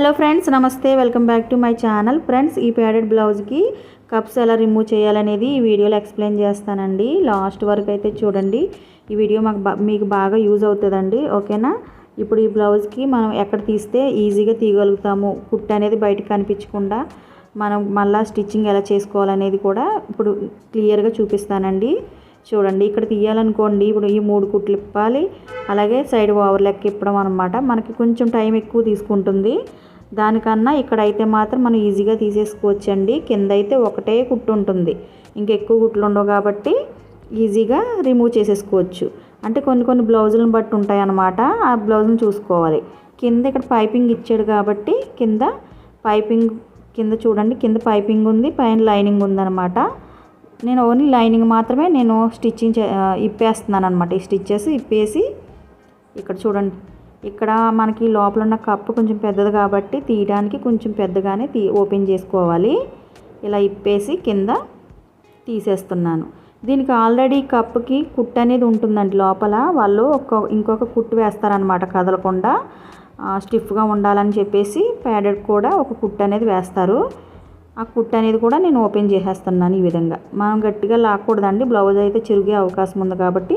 Hello friends నమస్తే. Welcome back to my channel. Friends ఈ padded బ్లౌజ్కి కప్స్ ఎలా రిమూవ్ చేయాలనేది ఈ వీడియోలో ఎక్స్ప్లెయిన్ చేస్తానండి. లాస్ట్ వరకు అయితే చూడండి. ఈ వీడియో మాకు మీకు బాగా యూజ్ అవుతుందండి. ఓకేనా? ఇప్పుడు ఈ బ్లౌజ్కి మనం ఎక్కడ తీస్తే ఈజీగా తీయగలుగుతాము? కుట్టు అనేది బయటకు కనిపించకుండా మనం మళ్ళీ స్టిచ్చింగ్ ఎలా చేసుకోవాలనేది కూడా ఇప్పుడు క్లియర్గా చూపిస్తానండి. చూడండి ఇక్కడ తీయాలనుకోండి ఇప్పుడు ఈ మూడు కుట్లు ఇప్పాలి. అలాగే సైడ్ ఓవర్ లెక్క ఇప్పడం అనమాట మనకి కొంచెం టైం ఎక్కువ తీసుకుంటుంది. దానికన్నా ఇక్కడ అయితే మాత్రం మనం ఈజీగా తీసేసుకోవచ్చండి. కింద అయితే ఒకటే కుట్టు ఉంటుంది. ఇంకెక్కువ కుట్లు ఉండవు కాబట్టి ఈజీగా రిమూవ్ చేసేసుకోవచ్చు. అంటే కొన్ని కొన్ని బ్లౌజులను బట్టి ఉంటాయి అన్నమాట ఆ బ్లౌజ్ని చూసుకోవాలి. కింద ఇక్కడ పైపింగ్ ఇచ్చాడు కాబట్టి కింద పైపింగ్ కింద చూడండి కింద పైపింగ్ ఉంది పైన లైనింగ్ ఉందన్నమాట. నేను ఓన్లీ లైనింగ్ మాత్రమే నేను స్టిచ్చింగ్ చే ఇప్పేస్తున్నాను అనమాట ఈ స్టిచ్చెస్ ఇప్పేసి ఇక్కడ చూడండి. ఇక్కడ మనకి లోపల ఉన్న కప్పు కొంచెం పెద్దది కాబట్టి తీయడానికి కొంచెం పెద్దగానే తీ ఓపెన్ చేసుకోవాలి. ఇలా ఇప్పేసి కింద తీసేస్తున్నాను. దీనికి ఆల్రెడీ కప్పుకి కుట్టు అనేది ఉంటుందండి లోపల. వాళ్ళు ఒక ఇంకొక కుట్టు వేస్తారనమాట కదలకుండా. స్టిఫ్గా ఉండాలని చెప్పేసి ప్యాడెడ్ కూడా ఒక కుట్టు అనేది వేస్తారు. ఆ కుట్ అనేది కూడా నేను ఓపెన్ చేసేస్తున్నాను ఈ విధంగా. మనం గట్టిగా లాక్కూడదండి. బ్లౌజ్ అయితే చిరిగే అవకాశం ఉంది కాబట్టి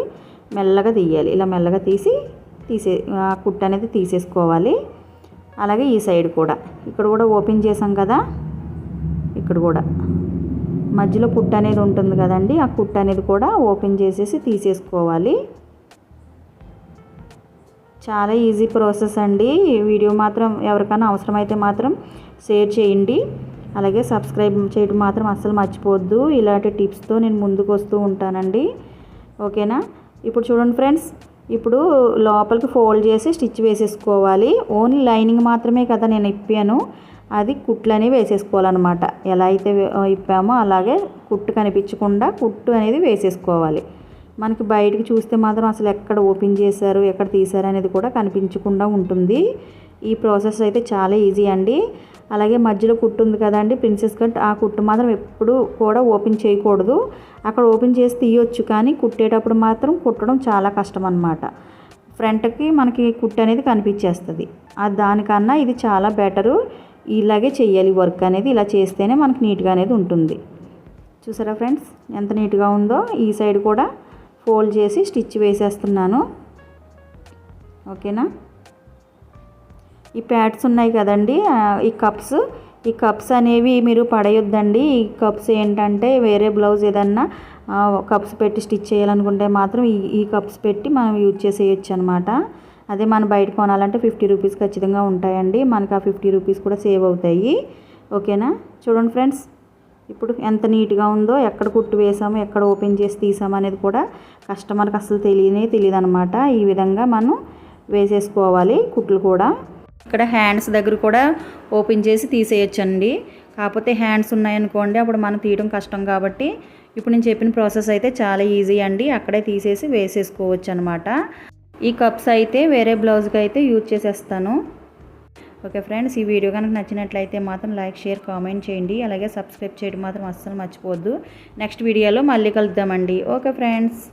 మెల్లగా తీయాలి. ఇలా మెల్లగా తీసి తీసే ఆ కుట్ అనేది తీసేసుకోవాలి. అలాగే ఈ సైడ్ కూడా. ఇక్కడ కూడా ఓపెన్ చేసాం కదా? ఇక్కడ కూడా. మధ్యలో కుట్ అనేది ఉంటుంది కదండి. ఆ కుట్ అనేది కూడా ఓపెన్ చేసేసి తీసేసుకోవాలి. చాలా ఈజీ ప్రాసెస్ అండి. వీడియో మాత్రం ఎవరికైనా అవసరమైతే మాత్రం షేర్ చేయండి. అలాగే సబ్స్క్రైబ్ చేయడం మాత్రం అస్సలు మర్చిపోవద్దు. ఇలాంటి టిప్స్తో నేను ముందుకు వస్తూ ఉంటానండి. ఓకేనా? ఇప్పుడు చూడండి ఫ్రెండ్స్ ఇప్పుడు లోపలికి ఫోల్డ్ చేసి స్టిచ్ వేసేసుకోవాలి. ఓన్లీ లైనింగ్ మాత్రమే కదా నేను ఇప్పాను. అది కుట్లు అనేవి వేసేసుకోవాలన్నమాట. ఎలా అయితే ఇప్పామో అలాగే కుట్టు కనిపించకుండా కుట్టు అనేది వేసేసుకోవాలి. మనకి బయటకు చూస్తే మాత్రం అసలు ఎక్కడ ఓపెన్ చేశారు ఎక్కడ తీశారు అనేది కూడా కనిపించకుండా ఉంటుంది. ఈ ప్రాసెస్ అయితే చాలా ఈజీ అండి. అలాగే మధ్యలో కుట్టు ఉంది కదండి ప్రిన్సెస్ కట్. ఆ కుట్టు మాత్రం ఎప్పుడు కూడా ఓపెన్ చేయకూడదు. అక్కడ ఓపెన్ చేసి తీయొచ్చు కానీ కుట్టేటప్పుడు మాత్రం కుట్టడం చాలా కష్టం అన్నమాట. ఫ్రంట్కి మనకి కుట్టు అనేది కనిపించేస్తుంది. దానికన్నా ఇది చాలా బెటరు. ఇలాగే చేయాలి వర్క్ అనేది. ఇలా చేస్తేనే మనకి నీట్గా అనేది ఉంటుంది. చూసారా ఫ్రెండ్స్? ఎంత నీట్గా ఉందో ఈ సైడ్ కూడా ఫోల్డ్ చేసి స్టిచ్ వేసేస్తున్నాను. ఓకేనా? ఈ ప్యాడ్స్ ఉన్నాయి కదండి ఈ కప్స్. ఈ కప్స్ అనేవి మీరు పడేయొద్దండి. ఈ కప్స్ ఏంటంటే వేరే బ్లౌజ్ ఏదన్నా కప్స్ పెట్టి స్టిచ్ చేయాలనుకుంటే మాత్రం ఈ ఈ కప్స్ పెట్టి మనం యూజ్ చేసేయచ్చు అనమాట అదే మనం బయట కొనాలంటే ఫిఫ్టీ రూపీస్ ఖచ్చితంగా ఉంటాయండి. మనకు ఆ ఫిఫ్టీ రూపీస్ కూడా సేవ్ అవుతాయి. ఓకేనా? చూడండి ఫ్రెండ్స్. ఇప్పుడు ఎంత నీట్గా ఉందో ఎక్కడ కుట్టు వేసామో ఎక్కడ ఓపెన్ చేసి తీసాము అనేది కూడా కస్టమర్కి అసలు తెలియనే తెలియదు అనమాట ఈ విధంగా మనం వేసేసుకోవాలి కుట్లు కూడా. ఇక్కడ హ్యాండ్స్ దగ్గర కూడా ఓపెన్ చేసి తీసేయచ్చండి. కాకపోతే హ్యాండ్స్ ఉన్నాయనుకోండి అప్పుడు మనం తీయడం కష్టం కాబట్టి ఇప్పుడు నేను చెప్పిన ప్రాసెస్ అయితే చాలా ఈజీ అండి. అక్కడే తీసేసి వేసేసుకోవచ్చు అనమాట ఈ కప్స్ అయితే వేరే బ్లౌజ్కి అయితే యూజ్ చేసేస్తాను. ఓకే ఫ్రెండ్స్ ఈ వీడియో కనుక నచ్చినట్లయితే మాత్రం లైక్ షేర్ కామెంట్ చేయండి. అలాగే సబ్స్క్రైబ్ చేయడం మాత్రం అస్సలు మర్చిపోవద్దు. నెక్స్ట్ వీడియోలో మళ్ళీ కలుద్దామండి. Okay friends.